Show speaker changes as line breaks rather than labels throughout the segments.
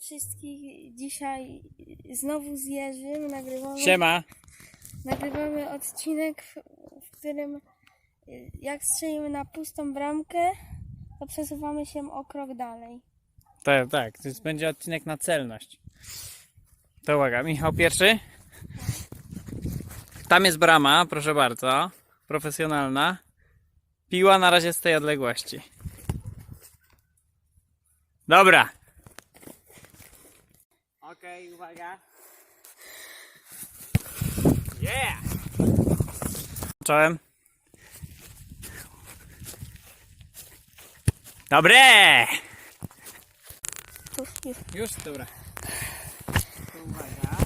Wszystkich dzisiaj znowu z Jerzym nagrywamy,
Siema.
nagrywamy odcinek, w, którym y, jak strzelimy na pustą bramkę, to przesuwamy się o krok dalej.
Tak, tak. To jest, będzie odcinek na celność. To uwaga, Michał pierwszy. Tam jest brama, proszę bardzo. Profesjonalna. Piła na razie z tej odległości. Dobra. Okej, uwaga. Yeah! Czołem. Dobre!
Już?
Dobra. To uwaga.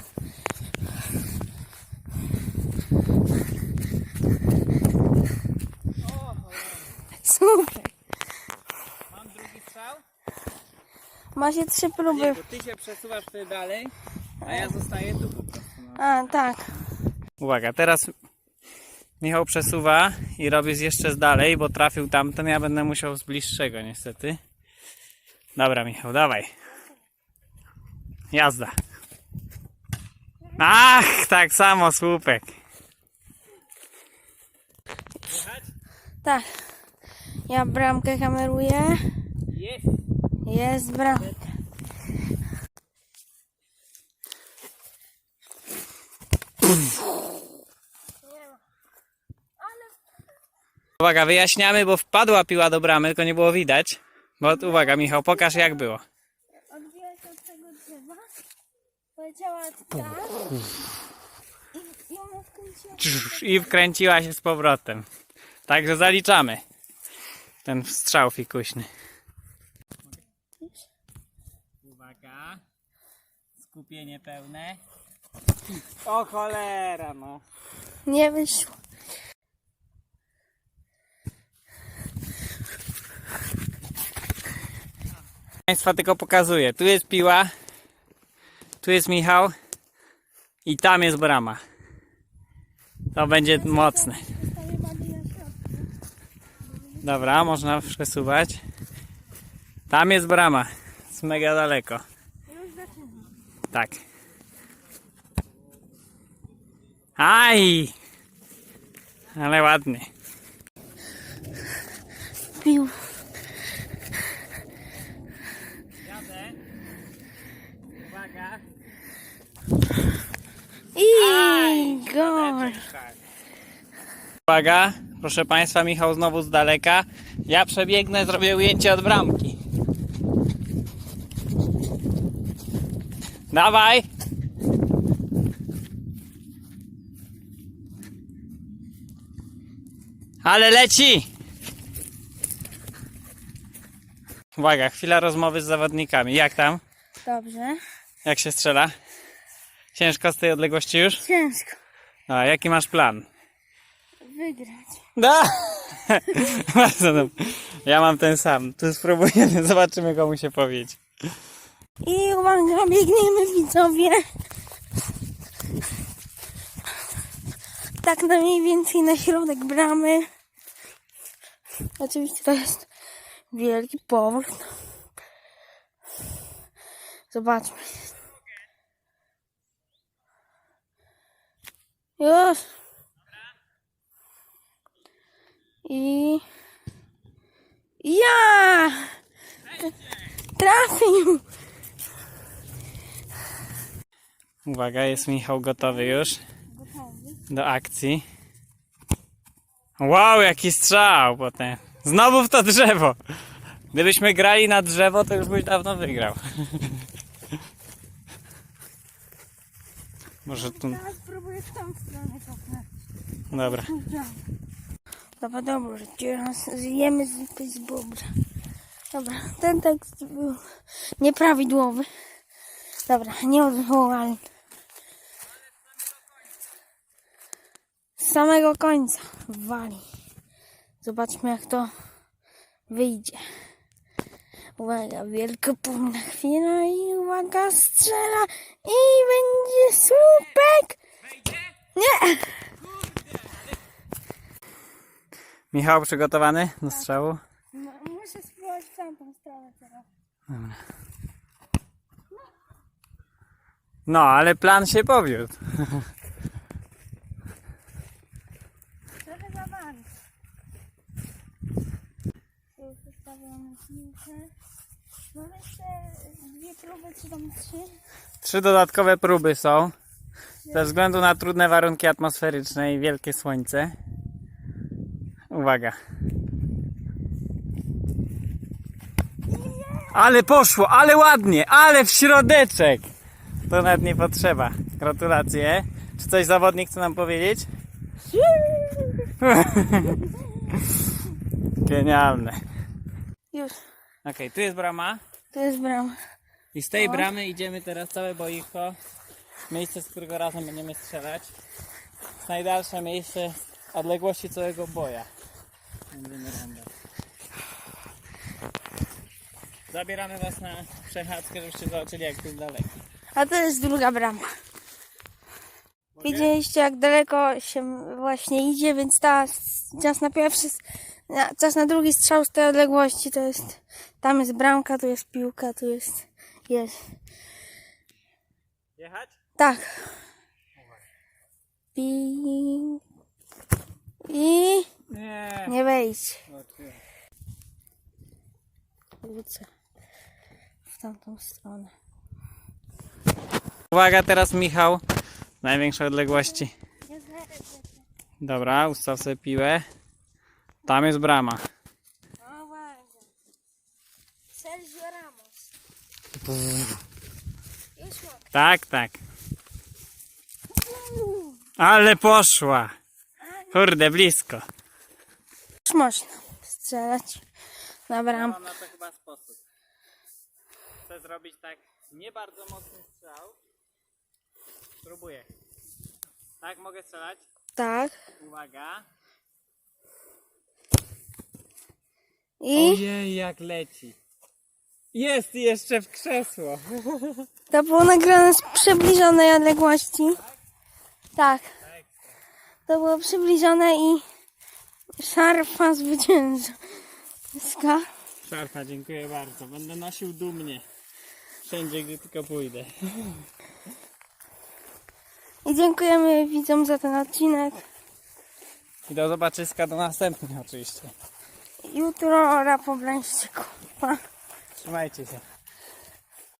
Super!
Mam drugi strzał?
Macie trzy próby.
Nie, bo ty się przesuwasz wtedy dalej, a ja zostaję tu po prostu. No.
A, tak.
Uwaga, teraz Michał przesuwa i robi z jeszcze z dalej, bo trafił tamten, ja będę musiał z bliższego niestety. Dobra Michał, dawaj. Jazda. Ach, tak samo, słupek.
Tak. Ja bramkę kameruję.
Jest.
Jest bramka.
Uwaga, wyjaśniamy, bo wpadła piła do bramy, tylko nie było widać. Bo uwaga, Michał, pokaż jak było.
Odbiła się od tego drzewa. Poleciała tak. I, i ona wkręciła
I wkręciła się z powrotem. Także zaliczamy ten strzał fikuśny. Uwaga. Skupienie pełne. O cholera, no.
Nie wyszło.
Państwa tylko pokazuję. Tu jest piła. Tu jest Michał. I tam jest brama. To będzie mocne. Dobra, można przesuwać. Tam jest brama. Jest mega daleko. Tak. Aj! Ale ładny.
Pił.
Jadę. Uwaga.
I gol.
Uwaga, proszę Państwa, Michał znowu z daleka. Ja przebiegnę, zrobię ujęcie od bramki. Dawaj! Ale leci! Uwaga, chwila rozmowy z zawodnikami. Jak tam?
Dobrze.
Jak się strzela? Ciężko z tej odległości już?
Ciężko.
A jaki masz plan?
Wygrać.
Da! Bardzo dobrze. Ja mam ten sam. Tu spróbujemy, zobaczymy komu się powiedzi.
I uwaga, biegniemy widzowie. Tak na mniej więcej na środek bramy. Oczywiście to jest wielki powrót. Zobaczmy. Już. I... Ja! Trafił!
Uwaga, jest Michał gotowy już do akcji. Wow, jaki strzał potem. Znowu w to drzewo. Gdybyśmy grali na drzewo, to już byś dawno wygrał. Może tu...
Teraz spróbuję w tą stronę kopnąć.
Dobra.
Dobra, dobra, teraz zjemy zupy z bobra. Dobra, ten tekst był nieprawidłowy. Dobra, nie odwołałem. Samego końca wali. Zobaczmy jak to wyjdzie. Uwaga, wielkopólna chwila i uwaga, strzela i będzie słupek. Nie!
Michał przygotowany do strzału?
No, muszę spróbować w tamtą stronę teraz.
Dobra.
No,
No, ale plan się powiódł.
Tu postawiamy piłkę. Mamy jeszcze dwie próby, czy tam trzy.
Trzy dodatkowe próby są. Ze względu na trudne warunki atmosferyczne i wielkie słońce. Uwaga. Ale poszło, ale ładnie, ale w środeczek. To nawet nie potrzeba. Gratulacje. Czy coś zawodnik chce nam powiedzieć? Genialne.
Już,
Okej, tu jest brama.
to jest brama.
I z tej bramy idziemy teraz całe boisko. Miejsce, z którego razem będziemy strzelać. Najdalsze miejsce odległości całego boja. Będziemy rąbać. Zabieramy was na przechadzkę, żebyście zobaczyli jak to jest daleko.
A to jest druga brama. Widzieliście jak daleko się właśnie idzie, więc teraz czas na pierwszy, na- czas na drugi strzał z tej odległości to jest, tam jest bramka, tu jest piłka, tu jest, jest,
Jechać?
tak. I, i
Nie.
nie wejdź. Wrócę w tamtą stronę.
Uwaga teraz Michał. Z największej odległości. Dobra, ustaw sobie piłę. Tam jest brama.
Sergio Ramos. Już mogę.
Tak, tak. Ale poszła. Kurde, blisko.
Już można strzelać na bram.
Mam na to chyba sposób. Chcę zrobić tak nie bardzo mocny strzał. Spróbuję. Tak, mogę strzelać?
Tak.
Uwaga.
I
Ojej, jak leci. Jest jeszcze w krzesło.
to było nagrane z przybliżonej odległości. Tak. To było przybliżone i szarfa zwycięska.
Szarfa, dziękuję bardzo. Będę nosił dumnie. Wszędzie, gdy tylko pójdę.
I dziękujemy widzom za ten odcinek.
I do zobaczyska do następnych oczywiście.
Jutro o Rapoblańszczyku. Pa.
Trzymajcie się.